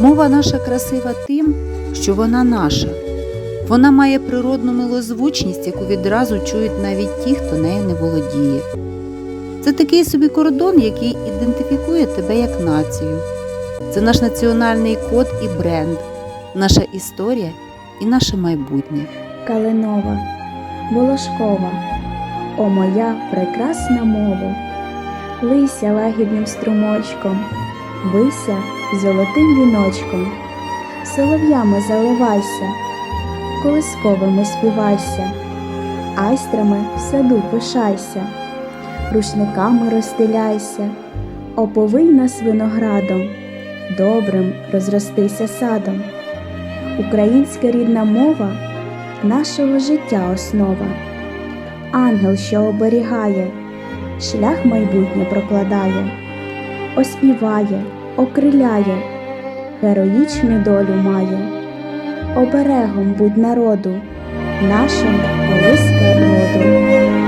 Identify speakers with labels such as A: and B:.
A: Мова наша красива тим, що вона наша. Вона має природну милозвучність, яку відразу чують навіть ті, хто нею не володіє. Це такий собі кордон, який ідентифікує тебе як націю. Це наш національний код і бренд, наша історія і наше майбутнє.
B: Калинова, Волошкова, о моя прекрасна мова, лися лагідним струмочком, вися золотим віночком, солов'ями заливайся, колисковими співайся, айстрами в саду пишайся, рушниками розстеляйся, оповий нас виноградом, добрим розростися садом. Українська рідна мова нашого життя основа, ангел, що оберігає, шлях майбутнє прокладає, оспіває, окриляє, героїчну долю має, оберегом будь народу, нашим колиска роду.